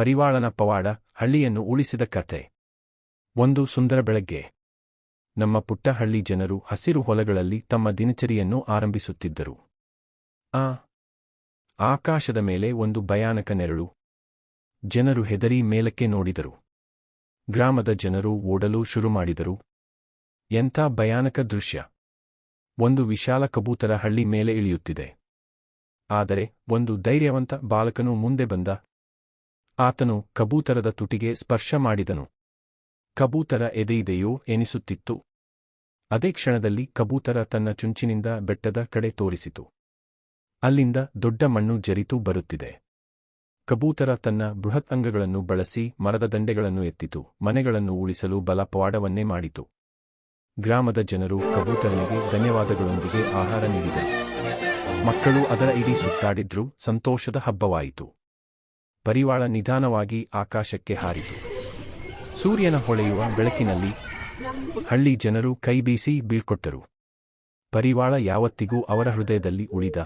ಪರಿವಾಳನ ಪವಾಡ ಹಳ್ಳಿಯನ್ನು ಉಳಿಸಿದ ಕತೆ ಒಂದು ಸುಂದರ ಬೆಳಗ್ಗೆ. ನಮ್ಮ ಪುಟ್ಟಹಳ್ಳಿ ಜನರು ಹಸಿರು ಹೊಲಗಳಲ್ಲಿ ತಮ್ಮ ದಿನಚರಿಯನ್ನು ಆರಂಭಿಸುತ್ತಿದ್ದರು. ಆ, ಆಕಾಶದ ಮೇಲೆ ಒಂದು ಭಯಾನಕ ನೆರಳು. ಜನರು ಹೆದರಿ ಮೇಲಕ್ಕೆ ನೋಡಿದರು. ಗ್ರಾಮದ ಜನರು ಓಡಲು ಶುರುಮಾಡಿದರು ಎಂಥ ಭಯಾನಕ ದೃಶ್ಯ. ಒಂದು ವಿಶಾಲ ಕಬೂತರ ಹಳ್ಳಿ ಮೇಲೆ ಇಳಿಯುತ್ತಿದೆ. ಆದರೆ ಒಂದು ಧೈರ್ಯವಂತ ಬಾಲಕನು ಮುಂದೆ ಬಂದ ಆತನು ಕಬೂತರದ ತುಟಿಗೆ ಸ್ಪರ್ಶ ಮಾಡಿದನು. ಕಬೂತರ ಎದೆಯಿದೆಯೋ ಎನಿಸುತ್ತಿತ್ತು. ಅದೇ ಕ್ಷಣದಲ್ಲಿ ಕಬೂತರ ತನ್ನ ಚುಂಚಿನಿಂದ ಬೆಟ್ಟದ ಕಡೆ ತೋರಿಸಿತು. ಅಲ್ಲಿಂದ ದೊಡ್ಡ ಮಣ್ಣು ಜರಿತು ಬರುತ್ತಿದೆ. ಕಬೂತರ ತನ್ನ ಬೃಹತ್ ಅಂಗಗಳನ್ನು ಬಳಸಿ ಮರದ ದಂಡೆಗಳನ್ನು ಎತ್ತಿತು, ಮನೆಗಳನ್ನು ಉಳಿಸಲು ಬಲ ಪವಾಡವನ್ನೇ ಮಾಡಿತು. ಗ್ರಾಮದ ಜನರು ಕಬೂತರನಿಗೆ ಧನ್ಯವಾದಗಳೊಂದಿಗೆ ಆಹಾರ ನೀಡಿದರು. ಮಕ್ಕಳು ಅದರ ಇಡೀ ಸುತ್ತಾಡಿದ್ರೂ, ಸಂತೋಷದ ಹಬ್ಬವಾಯಿತು. ಪರಿವಾಳ ನಿಧಾನವಾಗಿ ಆಕಾಶಕ್ಕೆ ಹಾರಿತು. ಸೂರ್ಯನ ಹೊಳೆಯುವ ಬೆಳಕಿನಲ್ಲಿ ಹಳ್ಳಿ ಜನರು ಕೈಬೀಸಿ ಬೀಳ್ಕೊಟ್ಟರು. ಪರಿವಾಳ ಯಾವತ್ತಿಗೂ ಅವರ ಹೃದಯದಲ್ಲಿ ಉಳಿದ